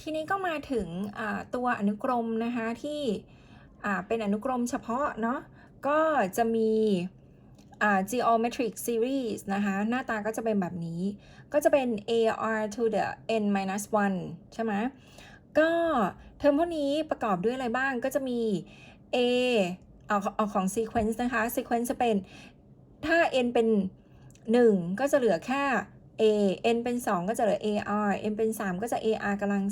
ทีนี้ก็มาถึงตัวอนุกรมนะคะที่เป็นอนุกรมเฉพาะเนาะก็จะมี geometric series นะคะหน้าตาก็จะเป็นแบบนี้ ก็จะเป็น ar to the n minus 1ใช่ไหมก็เทอมพวกนี้ประกอบด้วยอะไรบ้างก็จะมี a เอาเอาของ sequence นะคะ sequence จะเป็นถ้า n เป็น 1 ก็จะเหลือแค่ a n เป็น 2 ก็จะเหลือ ar n เป็น 3 ก็จะ ar กำลัง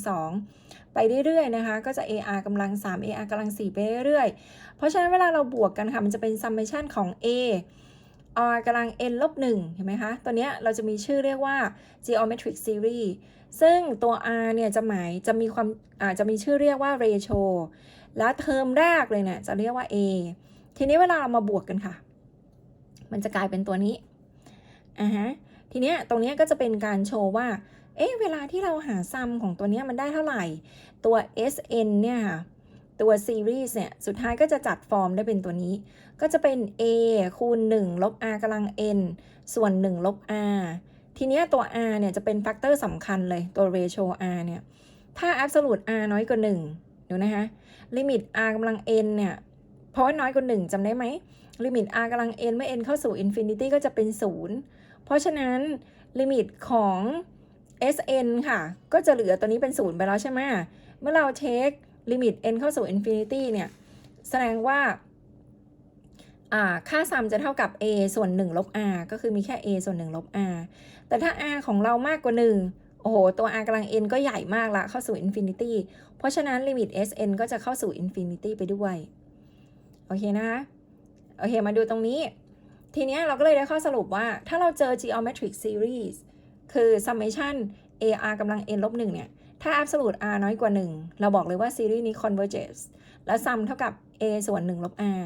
2 ไปเรื่อยๆนะคะ ก็จะ ar กำลัง 3 ar กำลัง 4 ไปเรื่อยๆ เพราะฉะนั้นเวลาเราบวกกันค่ะ มันจะเป็น summation ของ a r กำลัง n ลบ1เห็นไหมคะ ตัวเนี้ยเราจะมีชื่อเรียกว่า geometric series ซึ่งตัว r เนี่ยจะหมายจะมีความอาจะมีชื่อเรียกว่า ratio แล้วเทอมแรกเลยเนี่ยจะเรียกว่า a ทีนี้เวลาเรามาบวกกันค่ะ มันจะกลายเป็นตัวนี้อ่าฮะ ทีเนี้ยตรงเนี้ยก็จะเป็นการโชว์ว่า เอ๊ะเวลาที่เราหาซัมของตัวเนี้ยมันได้เท่าไหร่ ตัว SN เนี่ยค่ะ ตัว series เนี่ย สุดท้ายก็จะจัดฟอร์มได้เป็นตัวนี้ ก็จะเป็น A คูณ 1 ลบ r กำลัง n ส่วน 1 ลบ r ทีเนี้ยตัว r เนี่ยจะเป็นแฟกเตอร์สำคัญเลยตัว ratio r เนี่ย ถ้า absolute r น้อยกว่า1เดี๋ยวนะคะ ลิมิต r กำลัง n เนี่ย เพราะว่าน้อยกว่า 1จำได้ไหมลิมิต r กำลัง n เมื่อ n เข้าสู่ infinity ก็จะเป็น 0 เพราะฉะนั้นลิมิตของ sn ค่ะ ก็จะเหลือตัวนี้เป็น0ไปแล้วใช่ไหมเมื่อเราเช็คลิมิต n เข้าสู่ infinity เนี่ย แสดงว่าอ่าค่าซัมจะเท่ากับ a ส่วน 1 ลบ r ก็คือมีแค่ a ส่วน 1 ลบ r แต่ถ้า r ของเรามากกว่า 1 โอ้โห ตัว r กำลัง n ก็ใหญ่มากละ เข้าสู่ infinity เพราะฉะนั้นลิมิต sn ก็จะเข้าสู่ infinity ไปด้วย โอเคนะคะ โอเค มาดูตรงนี้ ทีนี้เราก็เลยได้ข้อสรุปว่าถ้าเราเจอ geometric series คือ summation ar กำลัง n ลบ1เนี่ย ถ้า absolute r น้อยกว่า 1 เราบอกเลยว่า series นี้ converges และ sum เท่ากับ a ส่วน 1 ลบ r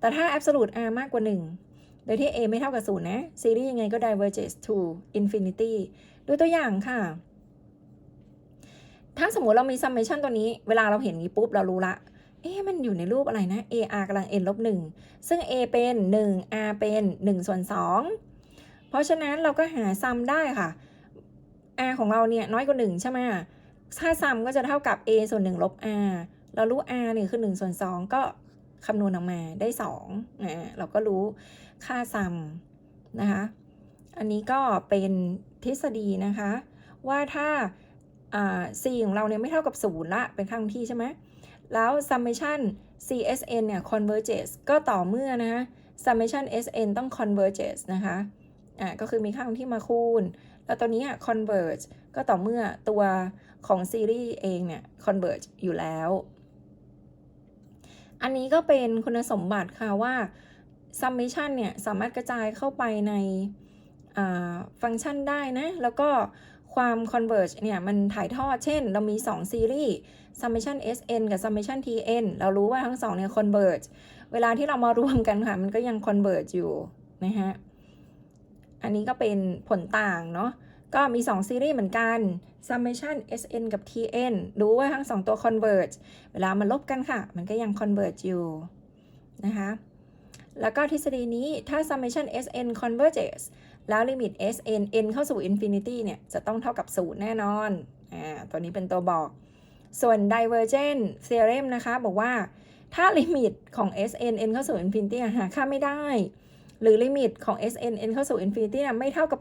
แต่ถ้า absolute r มากกว่า 1 โดยที่ a ไม่เท่ากับ 0 นะ series ยังไงก็ diverges to infinity ดูตัวอย่างค่ะ ถ้าสมมติเรามี summation ตัวนี้ เวลาเราเห็นนี้ปุ๊บ เรารู้ละ เอ๊ะมันอยู่ในรูปอะไรนะ ar กำลัง n ลบ1ซึ่ง a เป็น 1 r เป็น1ส่วน2เพราะฉะนั้นเราก็หาซัมได้ค่ะ r ของเราเนี่ยน้อยกว่า 1 ใช่ไหมถ้าซัมก็จะเท่ากับ a ส่วน1ลบ r เรารู้ r เนี่ยคือ1ส่วน2ก็คำนวณออกมาได้2อ่าเราก็รู้ค่าซัมนะคะ อันนี้ก็เป็นทฤษฎีนะคะ ว่าถ้า c ของเราเนี่ยไม่เท่ากับ 0 ละ เป็นค่าคงที่ใช่ไหม แล้ว summation CSN เนี่ย converges ก็ต่อเมื่อนะคะ summation SN ต้อง converges นะคะอ่าก็คือมีค่าคงที่มาคูณ แล้วตัวนี้อะ converge ก็ต่อเมื่อตัวของซีรีส์เองเนี่ย converge อยู่แล้ว อันนี้ก็เป็นคุณสมบัติค่ะว่า summation เนี่ย สามารถกระจายเข้าไปในฟังก์ชันได้นะ แล้วก็ ความ converge เนี่ยมันถ่ายทอดเช่น เรามี 2 ซีรีส์ summation sn กับ summation tn เรารู้ว่าทั้งสองเนี่ย converge เวลาที่เรามารวมกันค่ะ มันก็ยัง converge อยู่นะฮะอันนี้ก็เป็นผลต่างเนาะก็มี 2 ซีรีส์เหมือนกัน summation sn กับ tn รู้ว่าทั้ง 2 ตัว converge เวลามันลบกันค่ะ มันก็ยัง converge อยู่นะคะ แล้วก็ทฤษฎีนี้ถ้า summation sn converges แล้วลิมิต sn n เข้าสู่ infinity เนี่ย จะต้องเท่ากับ0แน่นอน อ่า ตัวนี้เป็นตัวบอก ส่วน divergent theorem นะคะ บอกว่าถ้าลิมิตของ sn n เข้าสู่ infinity หาค่าไม่ได้ หรือลิมิตของ sn n เข้าสู่ infinity นะไม่เท่ากับ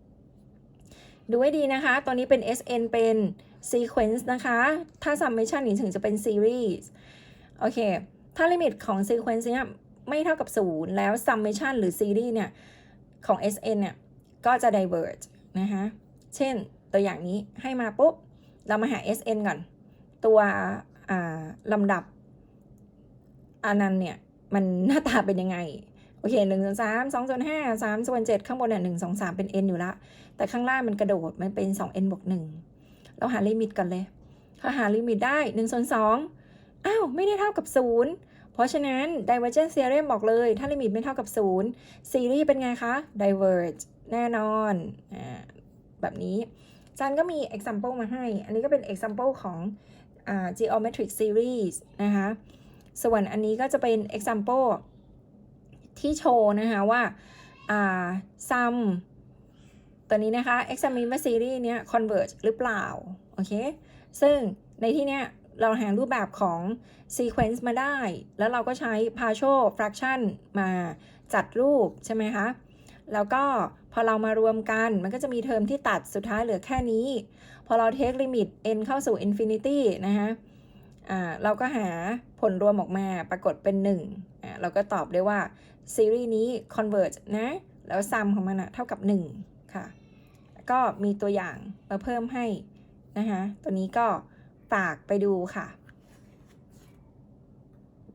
0 ดูให้ดีนะคะ ตัวนี้เป็น sn เป็น sequence นะคะ ถ้า summation นี้ถึงจะเป็น series โอเค ถ้าลิมิตของ sequence เนี่ย ไม่เท่ากับ 0 แล้ว summation หรือ series เนี่ย ของ sn เนี่ย ก็จะ diverge นะคะเช่นตัวอย่างนี้ให้มาปุ๊บ เรามาหา sn ก่อน ตัวลำดับอันนั้นเนี่ย มันหน้าตาเป็นยังไง โอเคหนึ่งส่วนสามสองส่วนห้าสามส่วนเจ็ดข้างบนเนี่ยหนึ่งสองสามเป็น n อยู่ละ แต่ข้างล่างมันกระโดด มันเป็นสอง n บวกหนึ่งเราหาลิมิตกันเลย ถ้าหาลิมิตได้หนึ่งส่วนสองอ้าว ไม่ได้เท่ากับศูนย์ เพราะฉะนั้น divergence theorem บอกเลย ถ้าลิมิตไม่เท่ากับศูนย์ซีรีส์เป็นไงคะ diverge แน่นอนอ่าแบบนี้จันก็มี example มาให้ อันนี้ก็เป็น example ของอ geometric series นะคะ ส่วนอันนี้ก็จะเป็น example ที่โชว์นะคะว่าอ่า sum ตัวนี้นะคะ examine series เนี้ย converge หรือเปล่า โอเค ซึ่งในที่เนี้ย เราหารูปแบบของ sequence มาได้ แล้วเราก็ใช้ partial fraction มาจัดรูปใช่ไหมคะ แล้วก็พอเรามารวมกันมันก็จะมีเทอมที่ตัดสุดท้ายเหลือแค่นี้ พอเรา take limit n เข้าสู่ infinity นะคะอ่าเราก็หาผลรวมออกมาปรากฏเป็น1อ่าเราก็ตอบได้ว่าซีรีส์นี้ converge นะ แล้ว sum ของมันอะเท่ากับ 1 ค่ะ ก็มีตัวอย่างมาเพิ่มให้นะคะตัวนี้ก็ากไปดูค่ะ